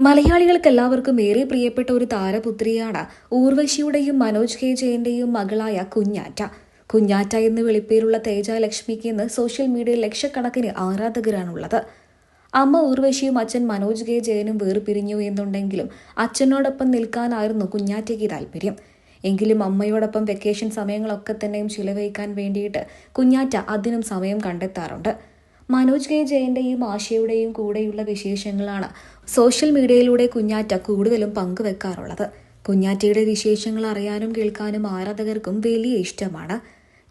മലയാളികൾക്ക് എല്ലാവർക്കും ഏറെ പ്രിയപ്പെട്ട ഒരു താരപുത്രിയാണ് ഊർവശിയുടെയും മനോജ് കെ ജയന്റെയും മകളായ കുഞ്ഞാറ്റ. കുഞ്ഞാറ്റ എന്ന് വെളിപ്പേരുള്ള തേജ ലക്ഷ്മിക്ക് ഇന്ന് സോഷ്യൽ മീഡിയയിൽ ലക്ഷക്കണക്കിന് ആരാധകരാണുള്ളത്. അമ്മ ഊർവശിയും അച്ഛൻ മനോജ് കെ ജയനും വേർപിരിഞ്ഞു എന്നുണ്ടെങ്കിലും അച്ഛനോടൊപ്പം നിൽക്കാനായിരുന്നു കുഞ്ഞാറ്റയ്ക്ക് താല്പര്യം എങ്കിലും അമ്മയോടൊപ്പം വെക്കേഷൻ സമയങ്ങളൊക്കെ തന്നെയും ചിലവഴിക്കാൻ വേണ്ടിയിട്ട് കുഞ്ഞാറ്റ അതിനും സമയം കണ്ടെത്താറുണ്ട്. മനോജ് കെ ജയന്റെയും ആശയുടെയും കൂടെയുള്ള വിശേഷങ്ങളാണ് സോഷ്യൽ മീഡിയയിലൂടെ കുഞ്ഞാറ്റ കൂടുതലും പങ്കുവെക്കാറുള്ളത്. കുഞ്ഞാറ്റയുടെ വിശേഷങ്ങൾ അറിയാനും കേൾക്കാനും ആരാധകർക്കും വലിയ ഇഷ്ടമാണ്.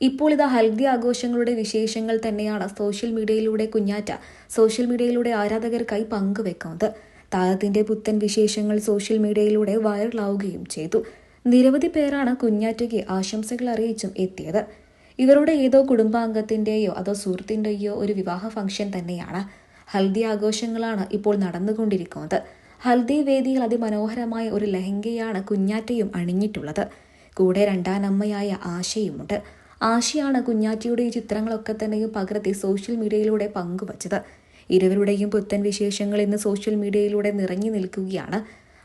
ഇപ്പോൾ ഇത് ഹൽദി ആഘോഷങ്ങളുടെ വിശേഷങ്ങൾ തന്നെയാണ് സോഷ്യൽ മീഡിയയിലൂടെ കുഞ്ഞാറ്റ സോഷ്യൽ മീഡിയയിലൂടെ ആരാധകർക്കായി പങ്കുവെക്കുന്നത്. താരത്തിന്റെ പുത്തൻ വിശേഷങ്ങൾ സോഷ്യൽ മീഡിയയിലൂടെ വൈറലാവുകയും ചെയ്തു. നിരവധി പേരാണ് കുഞ്ഞാറ്റയ്ക്ക് ആശംസകൾ അറിയിച്ചും എത്തിയത്. ഇവരുടെ ഏതോ കുടുംബാംഗത്തിന്റെയോ അതോ സുഹൃത്തിന്റെയോ ഒരു വിവാഹ ഫംഗ്ഷൻ തന്നെയാണ് ഹൽദി ആഘോഷങ്ങളാണ് ഇപ്പോൾ നടന്നുകൊണ്ടിരിക്കുന്നത്. ഹൽദി വേദിയിൽ അതിമനോഹരമായ ഒരു ലഹങ്കയാണ് കുഞ്ഞാറ്റയും അണിഞ്ഞിട്ടുള്ളത്. കൂടെ രണ്ടാനമ്മയായ ആശയുമുണ്ട്. ആശയാണ് കുഞ്ഞാറ്റയുടെ ഈ ചിത്രങ്ങളൊക്കെ തന്നെയും പകർത്തി സോഷ്യൽ മീഡിയയിലൂടെ പങ്കുവച്ചത്. ഇരുവരുടെയും പുത്തൻ വിശേഷങ്ങൾ ഇന്ന് സോഷ്യൽ മീഡിയയിലൂടെ നിറഞ്ഞു നിൽക്കുകയാണ്.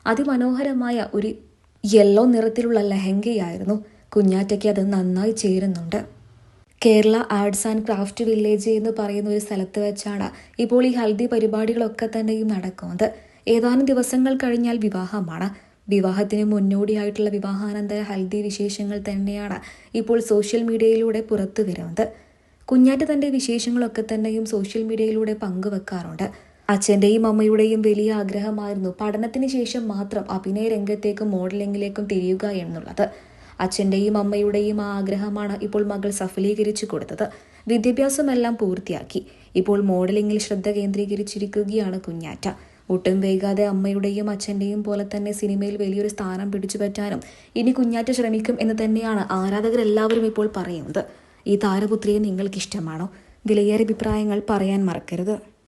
അതിമനോഹരമായ ഒരു യെല്ലോ നിറത്തിലുള്ള ലഹങ്കയായിരുന്നു കുഞ്ഞാറ്റയ്ക്ക് അത് നന്നായി ചേരുന്നുണ്ട്. Kerala arts and craft village എന്ന് പറയുന്ന ഒരു സ്ഥലത്ത് വെച്ചാണ് ഇപ്പോൾ ഈ ഹൽദി പരിപാടികളൊക്കെ തന്നെയും നടക്കുന്നത്. ഏതാനും ദിവസങ്ങൾ കഴിഞ്ഞാൽ വിവാഹമാണ്. വിവാഹത്തിന് മുന്നോടിയായിട്ടുള്ള വിവാഹാനന്തര ഹൽദി വിശേഷങ്ങൾ തന്നെയാണ് ഇപ്പോൾ സോഷ്യൽ മീഡിയയിലൂടെ പുറത്തു വരുന്നത്. കുഞ്ഞാറ്റ് തന്റെ വിശേഷങ്ങളൊക്കെ തന്നെയും സോഷ്യൽ മീഡിയയിലൂടെ പങ്കുവെക്കാറുണ്ട്. അച്ഛന്റെയും അമ്മയുടെയും വലിയ ആഗ്രഹമായിരുന്നു പഠനത്തിന് ശേഷം മാത്രം അഭിനയ രംഗത്തേക്കും മോഡലിംഗിലേക്കും തിരിയുക എന്നുള്ളത്. അച്ഛന്റെയും അമ്മയുടെയും ആ ആഗ്രഹമാണ് ഇപ്പോൾ മകൾ സഫലീകരിച്ചു കൊടുത്തത്. വിദ്യാഭ്യാസമെല്ലാം പൂർത്തിയാക്കി. ഇപ്പോൾ മോഡലിംഗിൽ ശ്രദ്ധ കേന്ദ്രീകരിച്ചിരിക്കുകയാണ് കുഞ്ഞാറ്റ. ഒട്ടും വൈകാതെ അമ്മയുടെയും അച്ഛന്റെയും പോലെ തന്നെ സിനിമയിൽ വലിയൊരു സ്ഥാനം പിടിച്ചു പറ്റാനും ഇനി കുഞ്ഞാറ്റ ശ്രമിക്കും എന്ന് തന്നെയാണ് ആരാധകരെല്ലാവരും ഇപ്പോൾ പറയുന്നത്. ഈ താരപുത്രിയെ നിങ്ങൾക്കിഷ്ടമാണോ? വിലയേറെ അഭിപ്രായങ്ങൾ പറയാൻ മറക്കരുത്.